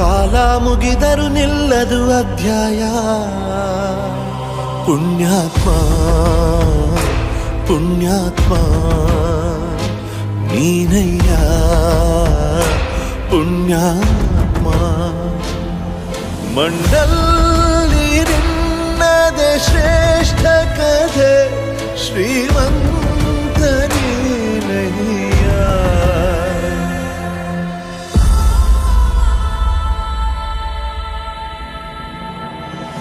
ಕಾಲ ಮುಗಿದರು ನಿಲ್ಲದು ಅಧ್ಯಾಯ ಪುಣ್ಯಾತ್ಮ ಪುಣ್ಯಾತ್ಮ ನೀನಯ್ಯ ಪುಣ್ಯಾತ್ಮ ಮಂಡಲ್ಲಿ ನಿನ್ನದೆ ಶ್ರೇಷ್ಠ ಕಥೆ ಶ್ರೀಮಂತ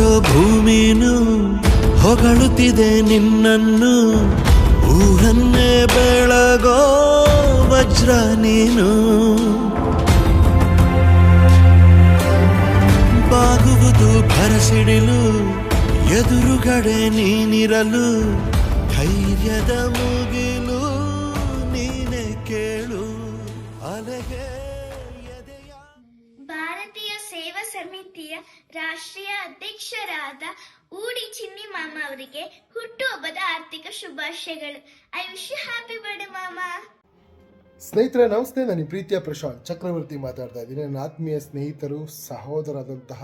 ಕೊಡೋ ಭೂಮಿನು ಹೊಗಳುತ್ತಿದೆ ನಿನ್ನನ್ನು. ಊಹನ್ನೇ ಬೆಳಗೋ ವಜ್ರ ನೀನು ಬಾಗುವುದು ಭರಸಿಡಿಲು ಎದುರುಗಡೆ ನೀನಿರಲು ಧೈರ್ಯದ ಮುಗಿಲು. ಸಮಿತಿಯ ರಾಷ್ಟ್ರೀಯ ಅಧ್ಯಕ್ಷರಾದ ಊಡಿ ಚಿನ್ನಿ ಮಾಮ ಅವರಿಗೆ ಹುಟ್ಟುಹಬ್ಬದ ಆರ್ಥಿಕ ಶುಭಾಶಯಗಳು. I wish you happy birthday ಮಾಮ. ಸ್ನೇಹಿತರೆ, ನಮಸ್ತೆ. ನಾನು ಪ್ರೀತಿಯ ಪ್ರಶಾಂತ್ ಚಕ್ರವರ್ತಿ ಮಾತಾಡ್ತಾ ಇದ್ದೀನಿ. ನನ್ನ ಆತ್ಮೀಯ ಸ್ನೇಹಿತರು ಸಹೋದರಾದಂತಹ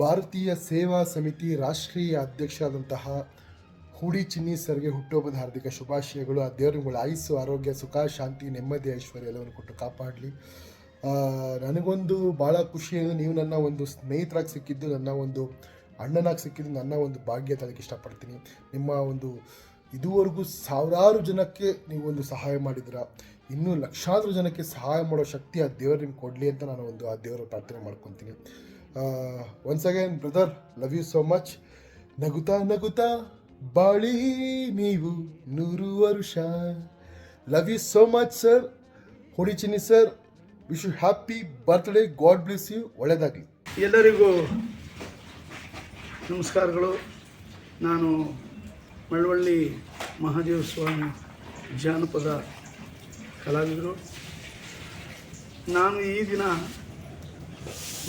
ಭಾರತೀಯ ಸೇವಾ ಸಮಿತಿ ರಾಷ್ಟ್ರೀಯ ಅಧ್ಯಕ್ಷರಾದಂತಹ ಹೂಡಿ ಚಿನ್ನಿ ಸರ್ಗೆ ಹುಟ್ಟುಹಬ್ಬದ ಹಾರ್ದಿಕ ಶುಭಾಶಯಗಳು. ಆ ದೇವರುಗಳ ಆಯುಸ್ಸು ಆರೋಗ್ಯ, ಸುಖ, ಶಾಂತಿ, ನೆಮ್ಮದಿ, ಐಶ್ವರ್ಯ ಎಲ್ಲವನ್ನು ಕೊಟ್ಟು ಕಾಪಾಡಲಿ. ನನಗೊಂದು ಭಾಳ ಖುಷಿ ಅಂದರೆ ನೀವು ನನ್ನ ಒಂದು ಸ್ನೇಹಿತರಾಗಿ ಸಿಕ್ಕಿದ್ದು, ನನ್ನ ಒಂದು ಅಣ್ಣನಾಗಿ ಸಿಕ್ಕಿದ್ದು, ನನ್ನ ಒಂದು ಭಾಗ್ಯ ಅಂತ ಅದಕ್ಕೆ ಇಷ್ಟಪಡ್ತೀನಿ. ನಿಮ್ಮ ಒಂದು ಇದುವರೆಗೂ ಸಾವಿರಾರು ಜನಕ್ಕೆ ನೀವು ಒಂದು ಸಹಾಯ ಮಾಡಿದ್ರ ಇನ್ನೂ ಲಕ್ಷಾಂತರ ಜನಕ್ಕೆ ಸಹಾಯ ಮಾಡೋ ಶಕ್ತಿ ಆ ದೇವರು ನಿಮ್ಗೆ ಕೊಡಲಿ ಅಂತ ನಾನು ಒಂದು ಆ ದೇವರ ಪ್ರಾರ್ಥನೆ ಮಾಡ್ಕೊತೀನಿ. Once again brother love you so much ನಗುತ್ತಾ ನಗುತ್ತಾ, ಬಾಳಿ ನೀವು ನೂರು ವರುಷ. Love you so much sir ಹೊಡಿಚಿನಿ sir wish happy birthday, God bless you ಒಳ್ಳೆಯದಾಗಲಿ ಎಲ್ಲರಿಗೂ ನಮಸ್ಕಾರಗಳು. ನಾನು ಮಳವಳ್ಳಿ ಮಹಾದೇವ ಸ್ವಾಮಿ ಜಾನಪದ ಕಲಾವಿದರು. ನಾನು ಈ ದಿನ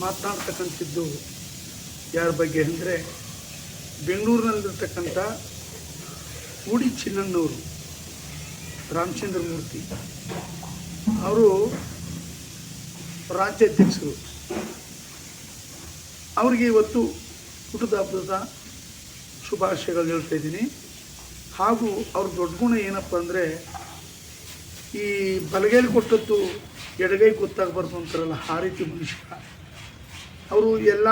ಮಾತನಾಡ್ತಕ್ಕಂಥದ್ದು ಯಾರ ಬಗ್ಗೆ ಅಂದರೆ ಬೆಂಗಳೂರಿನಲ್ಲಿರ್ತಕ್ಕಂಥ ಉಡಿ ಚಿನ್ನಣ್ಣವರು ರಾಮಚಂದ್ರ ಮೂರ್ತಿ ಅವರು ರಾಜ್ಯಾಧ್ಯಕ್ಷರು ಅವರಿಗೆ ಇವತ್ತು ಹುಟ್ಟದ ಹಬ್ಬದ ಶುಭಾಶಯಗಳು ಹೇಳ್ತಾ ಇದ್ದೀನಿ. ಹಾಗೂ ಅವ್ರ ದೊಡ್ಡ ಗುಣ ಏನಪ್ಪ ಅಂದರೆ, ಈ ಬಲಗೈಲಿ ಕೊಟ್ಟದ್ದು ಎಡಗೈ ಗೊತ್ತಾಗಬಾರ್ದು ಅಂತಾರಲ್ಲ, ಆ ರೀತಿ ಮನುಷ್ಯ. ಅವರು ಎಲ್ಲ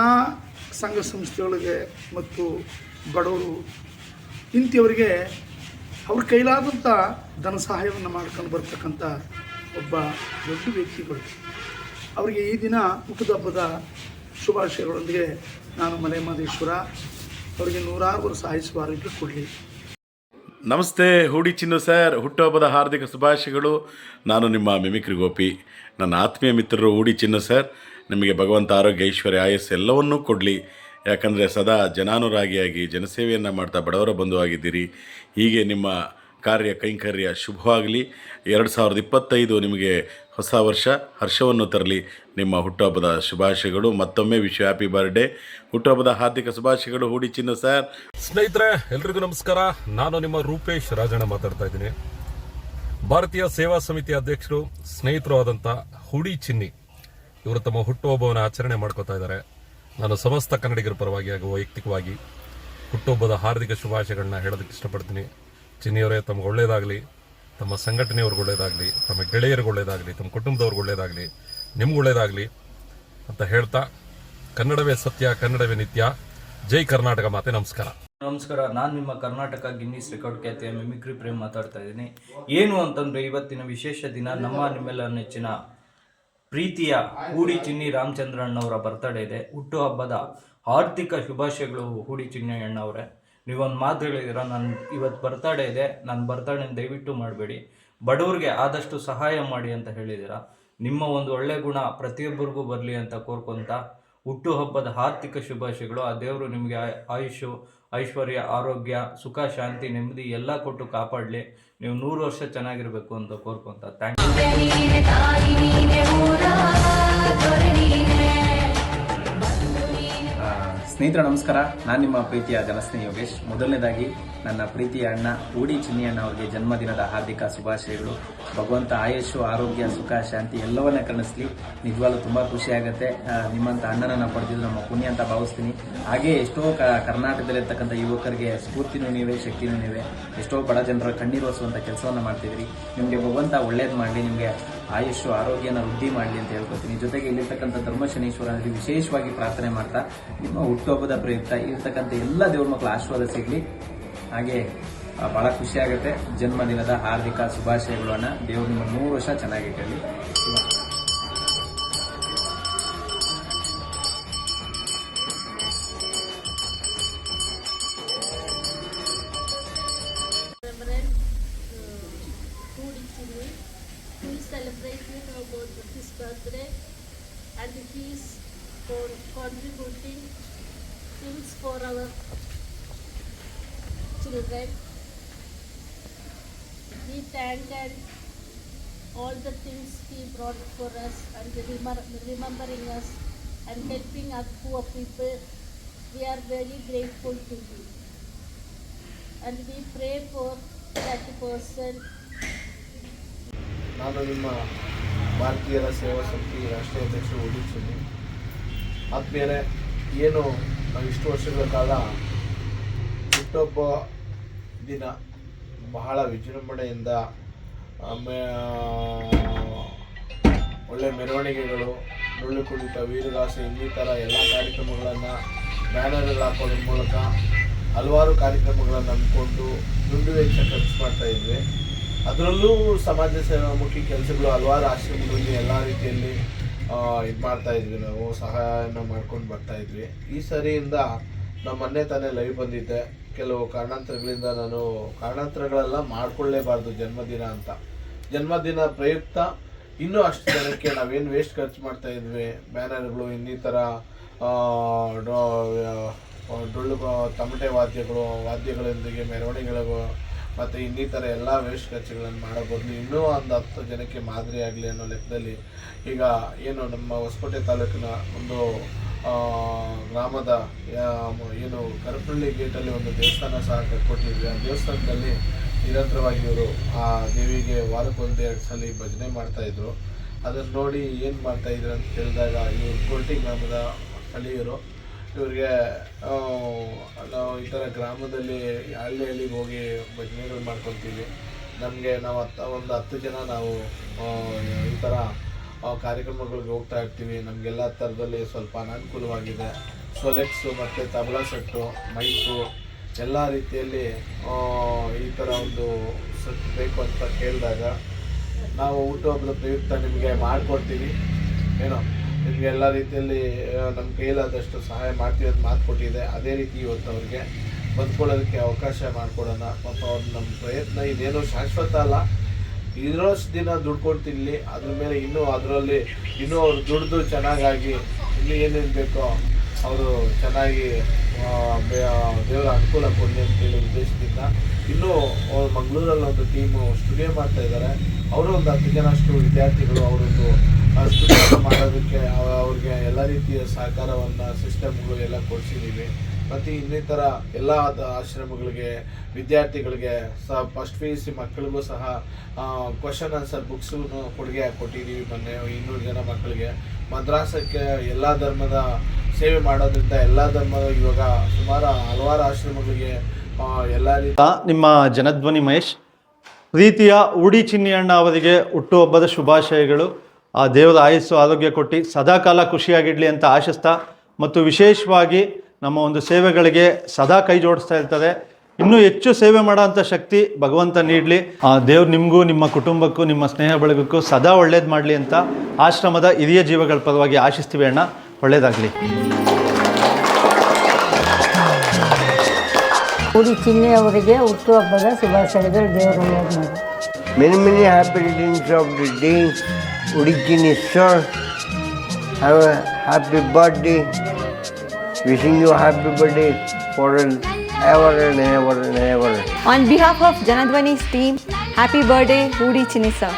ಸಂಘ ಸಂಸ್ಥೆಗಳಿಗೆ ಮತ್ತು ಬಡವರು, ಇಂಥವರಿಗೆ ಅವ್ರ ಕೈಲಾದಂಥ ಧನ ಸಹಾಯವನ್ನು ಮಾಡ್ಕೊಂಡು ಬರ್ತಕ್ಕಂಥ ಒಬ್ಬ ದೊಡ್ಡ ವ್ಯಕ್ತಿಗಳು ಅವರಿಗೆ ಈ ದಿನ ಹುಟ್ಟುಹಬ್ಬದ ಶುಭಾಶಯಗಳೊಂದಿಗೆ ನಾನು ಮಲೆ ಮಹದೇಶ್ವರ ಅವರಿಗೆ ನೂರಾರು ವರ್ಷ ಆಯುಸ್ಸು ಆರೋಗ್ಯ ಕೊಡಲಿ. ನಮಸ್ತೆ, ಹೂಡಿ ಚಿನ್ನು ಸರ್. ಹುಟ್ಟುಹಬ್ಬದ ಹಾರ್ದಿಕ ಶುಭಾಶಯಗಳು. ನಾನು ನಿಮ್ಮ ಮಿಮಿಕ್ರಿ ಗೋಪಿ. ನನ್ನ ಆತ್ಮೀಯ ಮಿತ್ರರು ಹೂಡಿ ಚಿನ್ನು ಸರ್. ನಿಮಗೆ ಭಗವಂತ ಆರೋಗ್ಯ, ಐಶ್ವರ್ಯ, ಆಯಸ್ಸು ಎಲ್ಲವನ್ನೂ ಕೊಡಲಿ. ಯಾಕಂದರೆ ಸದಾ ಜನಾನುರಾಗಿಯಾಗಿ ಜನಸೇವೆಯನ್ನು ಮಾಡ್ತಾ ಬಡವರ ಬಂಧುವಾಗಿದ್ದೀರಿ. ಹೀಗೆ ನಿಮ್ಮ ಕಾರ್ಯ ಕೈಂಕರ್ಯ ಶುಭವಾಗಲಿ. ಎರಡು ಸಾವಿರದ ಇಪ್ಪತ್ತೈದು ನಿಮಗೆ ಹೊಸ ವರ್ಷ, ಹರ್ಷವನ್ನು ತರಲಿ. ನಿಮ್ಮ ಹುಟ್ಟುಹಬ್ಬದ ಶುಭಾಶಯಗಳು. ಮತ್ತೊಮ್ಮೆ ವಿಶ್ವ ಹ್ಯಾಪಿ ಬರ್ಡೇ ಹುಟ್ಟುಹಬ್ಬದ ಹಾರ್ದಿಕ ಶುಭಾಶಯಗಳು. ಹೂಡಿ ಚಿನ್ನ ಸರ್. ಸ್ನೇಹಿತರೆ, ಎಲ್ರಿಗೂ ನಮಸ್ಕಾರ. ನಾನು ನಿಮ್ಮ ರೂಪೇಶ್ ರಾಜಣ್ಣ ಮಾತಾಡ್ತಾ ಇದ್ದೀನಿ. ಭಾರತೀಯ ಸೇವಾ ಸಮಿತಿ ಅಧ್ಯಕ್ಷರು, ಸ್ನೇಹಿತರು ಆದಂಥ ಹುಡಿ ಚಿನ್ನಿ, ಇವರು ತಮ್ಮ ಹುಟ್ಟುಹಬ್ಬವನ್ನು ಆಚರಣೆ ಮಾಡ್ಕೋತಾ ಇದ್ದಾರೆ. ನಾನು ಸಮಸ್ತ ಕನ್ನಡಿಗರ ಪರವಾಗಿ ಹಾಗೂ ವೈಯಕ್ತಿಕವಾಗಿ ಹುಟ್ಟುಹಬ್ಬದ ಹಾರ್ದಿಕ ಶುಭಾಶಯಗಳನ್ನ ಹೇಳೋದಕ್ಕೆ ಇಷ್ಟಪಡ್ತೀನಿ. ಚಿನ್ನಿಯವರೇ ತಮ್ಗೆ ಒಳ್ಳೇದಾಗಲಿ, ತಮ್ಮ ಸಂಘಟನೆಯವ್ರಿಗೆ ಒಳ್ಳೇದಾಗಲಿ, ತಮ್ಮ ಗೆಳೆಯರಿಗೆ ಒಳ್ಳೇದಾಗಲಿ, ತಮ್ಮ ಕುಟುಂಬದವ್ರಿಗೆ ಒಳ್ಳೇದಾಗಲಿ, ನಿಮ್ಗೆ ಒಳ್ಳೇದಾಗಲಿ ಅಂತ ಹೇಳ್ತಾ, ಕನ್ನಡವೇ ಸತ್ಯ, ಕನ್ನಡವೇ ನಿತ್ಯ. ಜೈ ಕರ್ನಾಟಕ ಮಾತೆ, ನಮಸ್ಕಾರ. ನಮಸ್ಕಾರ, ನಾನು ನಿಮ್ಮ ಕರ್ನಾಟಕ ಗಿನ್ನಿಸ್ ರೆಕಾರ್ಡ್ ಖ್ಯಾತಿಯ ಮಿಮಿಕ್ರಿ ಪ್ರೇಮ್ ಮಾತಾಡ್ತಾ ಇದ್ದೀನಿ. ಏನು ಅಂತಂದ್ರೆ ಇವತ್ತಿನ ವಿಶೇಷ ದಿನ ನಮ್ಮ ನಿಮ್ಮೆಲ್ಲ ನೆಚ್ಚಿನ ಪ್ರೀತಿಯ ಹೂಡಿ ಚಿನ್ನಿ ರಾಮಚಂದ್ರಣ್ಣವರ ಬರ್ತಡೇ ಇದೆ. ಹುಟ್ಟುಹಬ್ಬದ ಆರ್ಥಿಕ ಶುಭಾಶಯಗಳು ಹೂಡಿ ಚಿನ್ನಿ ಅಣ್ಣವರೇ. ನೀವೊಂದು ಮಾತು ಹೇಳಿದಿರ ನನ್ನ ಇವತ್ತು ಬರ್ತಡೇ ಇದೆ ನನ್ನ ಬರ್ತಡೇ ದಯವಿಟ್ಟು ಮಾಡಬೇಡಿ. ಬಡವ್ರಿಗೆ ಆದಷ್ಟು ಸಹಾಯ ಮಾಡಿ ಅಂತ ಹೇಳಿದಿರ. ನಿಮ್ಮ ಒಂದು ಒಳ್ಳೆ ಗುಣ ಪ್ರತಿಯೊಬ್ಬರಿಗೂ ಬರಲಿ ಅಂತ ಕೋರ್ಕೊಂತ ಹುಟ್ಟುಹಬ್ಬದ ಆರ್ಥಿಕ ಶುಭಾಶಯಗಳು. ಆ ದೇವರು ನಿಮಗೆ ಆಯುಷು ಐಶ್ವರ್ಯ, ಆರೋಗ್ಯ, ಸುಖ, ಶಾಂತಿ, ನೆಮ್ಮದಿ ಎಲ್ಲ ಕೊಟ್ಟು ಕಾಪಾಡಲಿ. ನೀವು ನೂರು ವರ್ಷ ಚೆನ್ನಾಗಿರಬೇಕು ಅಂತ ಕೋರ್ಕೊಂತ. ಥ್ಯಾಂಕ್ ಯು ಸ್ನೇಹಿತರೆ, ನಮಸ್ಕಾರ. ನಾನು ನಿಮ್ಮ ಪ್ರೀತಿಯ ಜನಸ್ನೇಹಿ ಯೋಗೇಶ್. ಮೊದಲನೇದಾಗಿ, ನನ್ನ ಪ್ರೀತಿಯ ಅಣ್ಣ ಊಡಿ ಚಿನ್ನಿ ಅಣ್ಣ ಅವರಿಗೆ ಜನ್ಮದಿನದ ಹಾರ್ದಿಕ ಶುಭಾಶಯಗಳು. ಭಗವಂತ ಆಯುಷು, ಆರೋಗ್ಯ, ಸುಖ, ಶಾಂತಿ ಎಲ್ಲವನ್ನ ಕಣಿಸ್ಲಿ ನಿಜವಾಗ್ಲೂ ತುಂಬಾ ಖುಷಿ ಆಗುತ್ತೆ. ನಿಮ್ಮಂತ ಅಣ್ಣನನ್ನ ಪಡೆದಿದ್ದು ನಮ್ಮ ಪುಣ್ಯ ಅಂತ ಭಾವಿಸ್ತೀನಿ. ಹಾಗೆ ಎಷ್ಟೋ ಕರ್ನಾಟಕದಲ್ಲಿ ಕರ್ನಾಟಕದಲ್ಲಿರ್ತಕ್ಕಂಥ ಯುವಕರಿಗೆ ಸ್ಫೂರ್ತಿನೂ ನೀವೇ, ಶಕ್ತಿನೂ ನೀವೇ, ಎಷ್ಟೋ ಬಡ ಜನರ ಕಣ್ಣೀರು ಹೊಸುವಂಥ ಕೆಲಸವನ್ನ ಮಾಡ್ತಿದ್ರಿ. ನಿಮಗೆ ಭಗವಂತ ಒಳ್ಳೇದು ಮಾಡಲಿ, ನಿಮಗೆ ಆಯುಷು, ಆರೋಗ್ಯನ ವೃದ್ಧಿ ಮಾಡಲಿ ಅಂತ ಹೇಳ್ಕೊತೀನಿ. ಜೊತೆಗೆ ಇಲ್ಲಿರ್ತಕ್ಕಂಥ ಧರ್ಮಶನೇಶ್ವರನಲ್ಲಿ ವಿಶೇಷವಾಗಿ ಪ್ರಾರ್ಥನೆ ಮಾಡ್ತಾ, ನಿಮ್ಮ ಹುಟ್ಟುಹಬ್ಬದ ಪ್ರಯುಕ್ತ ಇರ್ತಕ್ಕಂಥ ಎಲ್ಲ ದೇವ್ರ ಮಕ್ಕಳ ಆಶೀರ್ವಾದ ಸಿಗಲಿ. ಹಾಗೆ ಬಹಳ ಖುಷಿಯಾಗುತ್ತೆ ಜನ್ಮದಿನದ ಹಾರ್ದಿಕ ಶುಭಾಶಯಗಳನ್ನು ದೇವ್ರ ನಿಮ್ಮ ಮೂರು ವರ್ಷ ಚೆನ್ನಾಗಿಟ್ಟಲ್ಲಿ Reverend for our children. We thank and all the things he brought for us and remem- remembering us and helping us poor people. We are very grateful to you. and we pray for that person ಭಾರತೀಯರ ಸೇವಾ ಸಮಿತಿ ರಾಷ್ಟ್ರೀಯ ಅಧ್ಯಕ್ಷರು ಉಳಿಸಿದ್ದೀನಿ ಆದ್ಮೇಲೆ ಏನು ಇಷ್ಟು ವರ್ಷಗಳ ಕಾಲ ಹುಟ್ಟೊಬ್ಬ ದಿನ ಬಹಳ ವಿಜೃಂಭಣೆಯಿಂದ ಒಳ್ಳೆ ಮೆರವಣಿಗೆಗಳು ಡೊಳ್ಳು ಕುಣಿತ, ವೀರಗಾಸೆ, ಇನ್ನಿತರ ಎಲ್ಲ ಕಾರ್ಯಕ್ರಮಗಳನ್ನು ಬ್ಯಾನರ್ಗಳು ಹಾಕೋದ್ರ ಮೂಲಕ ಹಲವಾರು ಕಾರ್ಯಕ್ರಮಗಳನ್ನು ಅಂದ್ಕೊಂಡು ದುಂಡು ವೆಚ್ಚ ಖರ್ಚು ಮಾಡ್ತಾ ಇದ್ವಿ. ಅದರಲ್ಲೂ ಸಮಾಜ ಸೇವಾಮುಖಿ ಕೆಲಸಗಳು, ಹಲವಾರು ಆಶ್ರಮಗಳಲ್ಲಿ ಎಲ್ಲ ರೀತಿಯಲ್ಲಿ ಇದು ಮಾಡ್ತಾ ಇದ್ವಿ ನಾವು, ಸಹಾಯನ ಮಾಡ್ಕೊಂಡು ಬರ್ತಾ ಇದ್ವಿ. ಈ ಸರಿಯಿಂದ ನಮ್ಮ ಮೊನ್ನೆ ತಾನೇ ಲೈವ್ ಬಂದಿದ್ದೆ. ಕೆಲವು ಕಾರಣಾಂತರಗಳಿಂದ ನಾನು ಕಾರಣಾಂತರಗಳೆಲ್ಲ ಮಾಡ್ಕೊಳ್ಳೇಬಾರ್ದು ಜನ್ಮದಿನ ಅಂತ. ಜನ್ಮದಿನ ಪ್ರಯುಕ್ತ ಇನ್ನೂ ಅಷ್ಟು ಜನಕ್ಕೆ ನಾವೇನು ವೇಸ್ಟ್ ಖರ್ಚು ಮಾಡ್ತಾ ಇದ್ವಿ. ಬ್ಯಾನರ್ಗಳು, ಇನ್ನಿತರ ಡೊಳ್ಳು ತಮಟೆ ವಾದ್ಯಗಳು, ವಾದ್ಯಗಳೊಂದಿಗೆ ಮೆರವಣಿಗೆಗಳು ಮತ್ತು ಇನ್ನಿತರ ಎಲ್ಲ ವೇಸ್ಟ್ ಖರ್ಚುಗಳನ್ನು ಮಾಡಬಹುದು. ಇನ್ನೂ ಒಂದು ಹತ್ತು ಜನಕ್ಕೆ ಮಾದರಿ ಆಗಲಿ ಅನ್ನೋ ಲೆಕ್ಕದಲ್ಲಿ ಈಗ ಏನು ನಮ್ಮ ಹೊಸಕೋಟೆ ತಾಲೂಕಿನ ಒಂದು ಗ್ರಾಮದ ಏನು ಕರಪಳ್ಳಿ ಗೇಟಲ್ಲಿ ಒಂದು ದೇವಸ್ಥಾನ ಸಹ ಕಟ್ಕೊಟ್ಟಿದ್ವಿ. ಆ ದೇವಸ್ಥಾನದಲ್ಲಿ ನಿರಂತರವಾಗಿ ಇವರು ಆ ದೇವಿಗೆ ವಾರಕ್ಕೊಂದು ಎರಡು ಸಲ ಭಜನೆ ಮಾಡ್ತಾಯಿದ್ರು ಅದನ್ನು ನೋಡಿ ಏನು ಮಾಡ್ತಾಯಿದ್ರು ಅಂತ ಕೇಳಿದಾಗ ಇವರು ಕೋಟಿ ಗ್ರಾಮದ ಸ್ಥಳೀಯರು ಇವ್ರಿಗೆ ನಾವು ಈ ಥರ ಗ್ರಾಮದಲ್ಲಿ ಹಳ್ಳಿ ಹಳ್ಳಿಗೆ ಹೋಗಿ ಭಜನೆಗಳು ಮಾಡ್ಕೊತೀವಿ ನಮಗೆ ನಾವು ಹತ್ತು ಒಂದು ಹತ್ತು ಜನ ನಾವು ಈ ಥರ ಕಾರ್ಯಕ್ರಮಗಳಿಗೆ ಹೋಗ್ತಾ ಇರ್ತೀವಿ. ನಮಗೆಲ್ಲ ಥರದಲ್ಲಿ ಸ್ವಲ್ಪ ಅನಾನುಕೂಲವಾಗಿದೆ. ಸೊಲೆಕ್ಸು ಮತ್ತು ತಬಲಾ ಸೆಟ್ಟು ಮೈಕು ಎಲ್ಲ ರೀತಿಯಲ್ಲಿ ಈ ಥರ ಒಂದು ಸೆಟ್ ಬೇಕು ಅಂತ ಕೇಳಿದಾಗ ನಾವು ಹುಟ್ಟುಹಬ್ಬದ ಪ್ರಯುಕ್ತ ನಿಮಗೆ ಮಾಡಿಕೊಡ್ತೀವಿ. ಏನೋ? ನಿಮಗೆ ಎಲ್ಲ ರೀತಿಯಲ್ಲಿ ನಮ್ಮ ಕೈಲಾದಷ್ಟು ಸಹಾಯ ಮಾಡ್ತೀವಿ ಅಂತ ಮಾತು ಕೊಟ್ಟಿದೆ. ಅದೇ ರೀತಿ ಇವತ್ತು ಅವ್ರಿಗೆ ಬದುಕೊಳ್ಳೋದಕ್ಕೆ ಅವಕಾಶ ಮಾಡಿಕೊಡೋಣ. ಪಾಪ ಅವ್ರ ನಮ್ಮ ಪ್ರಯತ್ನ ಇದೇನೋ ಶಾಶ್ವತ ಅಲ್ಲ. ಇರೋಷ್ಟು ದಿನ ದುಡ್ಕೊಂಡು ತಿನ್ನಲಿ ಅದ್ರ ಮೇಲೆ ಇನ್ನೂ ಅದರಲ್ಲಿ ಇನ್ನೂ ಅವ್ರು ದುಡ್ದು ಚೆನ್ನಾಗಾಗಿ ಇನ್ನೂ ಏನೇನು ಬೇಕೋ ಅವರು ಚೆನ್ನಾಗಿ ದೇವರ ಅನುಕೂಲ ಕೊಡಲಿ ಅಂತೇಳಿ ಉದ್ದೇಶದಿಂದ ಇನ್ನೂ ಅವ್ರು ಮಂಗಳೂರಲ್ಲಿ ಒಂದು ಟೀಮು ಸ್ಟುಡಿಯೋ ಮಾಡ್ತಾ ಇದ್ದಾರೆ ಅವರು ಒಂದು ಹತ್ತು ಜನಷ್ಟು ವಿದ್ಯಾರ್ಥಿಗಳು, ಅವರೊಂದು ಸ್ಟುಡಿಯೋ ಮಾಡೋದಕ್ಕೆ ಅವ- ಅವ್ರಿಗೆ ಎಲ್ಲ ರೀತಿಯ ಸಹಕಾರವನ್ನು ಸಿಸ್ಟಮ್ಗಳು ಎಲ್ಲ ಕೊಡಿಸಿದ್ದೀವಿ ಮತ್ತು ಇನ್ನಿತರ ಎಲ್ಲ ಆಶ್ರಮಗಳಿಗೆ, ವಿದ್ಯಾರ್ಥಿಗಳಿಗೆ ಸಹ ಫಸ್ಟ್ ಪಿ ಯು ಸಿ ಮಕ್ಕಳಿಗೂ ಸಹ ಕ್ವಶನ್ ಆನ್ಸರ್ ಬುಕ್ಸು ಕೊಡುಗೆ ಕೊಟ್ಟಿದ್ದೀವಿ ಮೊನ್ನೆ ಇನ್ನೂರು ಜನ ಮಕ್ಕಳಿಗೆ. ಮದ್ರಾಸಕ್ಕೆ ಎಲ್ಲ ಧರ್ಮದ ಸೇವೆ ಮಾಡೋದ್ರಿಂದ ಎಲ್ಲ ಧರ್ಮದ ಇವಾಗ ಸುಮಾರು ಹಲವಾರು ಆಶ್ರಮಗಳಿಗೆ ಎಲ್ಲ ರೀತಿ ನಿಮ್ಮ ಜನಧ್ವನಿ ಮಹೇಶ್. ಪ್ರೀತಿಯ ಉಡಿ ಚಿನ್ನಿಯಣ್ಣ ಅವರಿಗೆ ಹುಟ್ಟುಹಬ್ಬದ ಶುಭಾಶಯಗಳು. ಆ ದೇವರ ಆಯಸ್ಸು ಆರೋಗ್ಯ ಕೊಟ್ಟು ಸದಾಕಾಲ ಖುಷಿಯಾಗಿಡಲಿ ಅಂತ ಆಶಿಸ್ತಾ ಮತ್ತು ವಿಶೇಷವಾಗಿ ನಮ್ಮ ಒಂದು ಸೇವೆಗಳಿಗೆ ಸದಾ ಕೈ ಜೋಡಿಸ್ತಾ ಇರ್ತಾರೆ ಇನ್ನೂ ಹೆಚ್ಚು ಸೇವೆ ಮಾಡೋಂಥ ಶಕ್ತಿ ಭಗವಂತ ನೀಡಲಿ. ಆ ದೇವ್ರು ನಿಮಗೂ ನಿಮ್ಮ ಕುಟುಂಬಕ್ಕೂ ನಿಮ್ಮ ಸ್ನೇಹ ಬಳಗಕ್ಕೂ ಸದಾ ಒಳ್ಳೇದು ಮಾಡಲಿ ಅಂತ ಆಶ್ರಮದ ಹಿರಿಯ ಜೀವಗಳ ಪರವಾಗಿ ಆಶಿಸ್ತೀವಿ ಅಣ್ಣ. ಒಳ್ಳೇದಾಗಲಿ. ಉಡಿ ಚಿನ್ನಿ ಅವರಿಗೆ ಹುಟ್ಟುಹಬ್ಬದ ಶುಭಾಶಯಗಳು ದೇವರು many many happy many of the day. ಉಡಿಜಿನ್ Eshwar have a happy birthday wishing you happy birthday for ever ever ever on behalf of Janadhwani team happy birthday Udi Chinni sir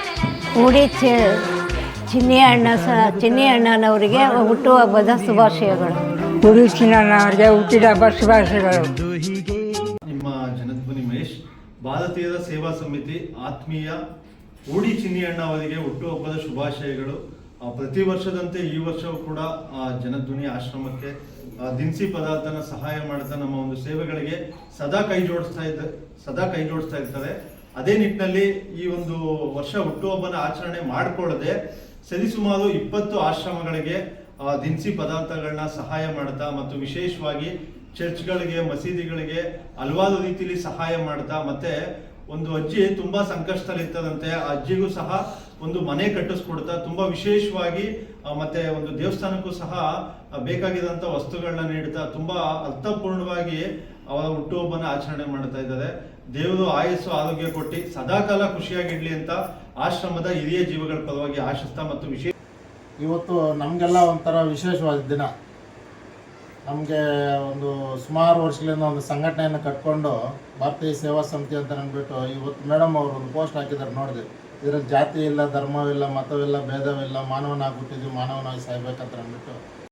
ಉಡಿ ಚಿನ್ನಿ ಅಣ್ಣ ಸ ಚಿನ್ನಿ ಅಣ್ಣನವರಿಗೆ ಹುಟ್ಟುಹಬ್ಬದ ಶುಭಾಶಯಗಳು. ಉಡಿ ಚಿನ್ನ ಅವರಿಗೆ ಹುಟ್ಟಿದ ಹಬ್ಬ ಶುಭಾಶಯಗಳು. ನಿಮ್ಮ ಜನಧ್ವನಿ ಮಹೇಶ್ ಭಾರತೀಯ ಸೇವಾ ಸಮಿತಿ ಆತ್ಮೀಯ ಊಡಿ ಚಿನ್ನಿಯಣ್ಣ ಅವರಿಗೆ ಹುಟ್ಟುಹಬ್ಬದ ಶುಭಾಶಯಗಳು. ಪ್ರತಿ ವರ್ಷದಂತೆ ಈ ವರ್ಷವೂ ಕೂಡ ಜನಧ್ವನಿ ಆಶ್ರಮಕ್ಕೆ ದಿನಸಿ ಪದಾರ್ಥನ ಸಹಾಯ ಮಾಡ್ತಾ ನಮ್ಮ ಒಂದು ಸೇವೆಗಳಿಗೆ ಸದಾ ಕೈ ಜೋಡಿಸ್ತಾ ಇದ್ದ, ಸದಾ ಕೈ ಜೋಡಿಸ್ತಾ ಇರ್ತಾರೆ. ಅದೇ ನಿಟ್ಟಿನಲ್ಲಿ ಈ ಒಂದು ವರ್ಷ ಹುಟ್ಟುಹಬ್ಬನ ಆಚರಣೆ ಮಾಡಿಕೊಳ್ಳದೆ ಸರಿಸುಮಾರು ಇಪ್ಪತ್ತು ಆಶ್ರಮಗಳಿಗೆ ದಿನಸಿ ಪದಾರ್ಥಗಳನ್ನ ಸಹಾಯ ಮಾಡ್ತಾ ಮತ್ತು ವಿಶೇಷವಾಗಿ ಚರ್ಚ್ಗಳಿಗೆ, ಮಸೀದಿಗಳಿಗೆ ಹಲವಾರು ರೀತಿಯಲ್ಲಿ ಸಹಾಯ ಮಾಡ್ತಾ ಮತ್ತೆ ಒಂದು ಅಜ್ಜಿ ತುಂಬಾ ಸಂಕಷ್ಟದಲ್ಲಿರ್ತದಂತೆ, ಆ ಅಜ್ಜಿಗೂ ಸಹ ಒಂದು ಮನೆ ಕಟ್ಟಿಸ್ಕೊಡ್ತಾ ತುಂಬಾ ವಿಶೇಷವಾಗಿ ಮತ್ತೆ ಒಂದು ದೇವಸ್ಥಾನಕ್ಕೂ ಸಹ ಬೇಕಾಗಿದಂತ ವಸ್ತುಗಳನ್ನ ನೀಡ್ತಾ ತುಂಬಾ ಅರ್ಥಪೂರ್ಣವಾಗಿ ಅವರ ಹುಟ್ಟುಹಬ್ಬನ ಆಚರಣೆ ಮಾಡ್ತಾ ಇದ್ದಾರೆ. ದೇವರು ಆಯಸ್ಸು ಆರೋಗ್ಯ ಕೊಟ್ಟು ಸದಾಕಾಲ ಖುಷಿಯಾಗಿಡ್ಲಿ ಅಂತ ಆಶ್ರಮದ ಹಿರಿಯ ಜೀವಗಳ ಪರವಾಗಿ ಆಶಿಸ್ತಾ ಮತ್ತು ವಿಶೇಷ ಇವತ್ತು ನಮಗೆಲ್ಲ ಒಂಥರ ವಿಶೇಷವಾದ ದಿನ. ನಮಗೆ ಒಂದು ಸುಮಾರು ವರ್ಷಗಳಿಂದ ಒಂದು ಸಂಘಟನೆಯನ್ನು ಕಟ್ಕೊಂಡು ಭಾರತೀಯ ಸೇವಾ ಸಮಿತಿ ಅಂತ ಅಂದ್ಬಿಟ್ಟು ಇವತ್ತು ಮೇಡಮ್ ಅವರು ಒಂದು ಪೋಸ್ಟ್ ಹಾಕಿದ್ದಾರೆ ನೋಡಿದೆ. ಇದರಲ್ಲಿ ಜಾತಿ ಇಲ್ಲ, ಧರ್ಮವಿಲ್ಲ, ಮತವಿಲ್ಲ, ಭೇದವಿಲ್ಲ ಮಾನವನಾಗ್ಬಿಟ್ಟಿದ್ವಿ ಮಾನವನಾಗಿ ಸಾಯ್ಬೇಕಂತ ಅಂದ್ಬಿಟ್ಟು.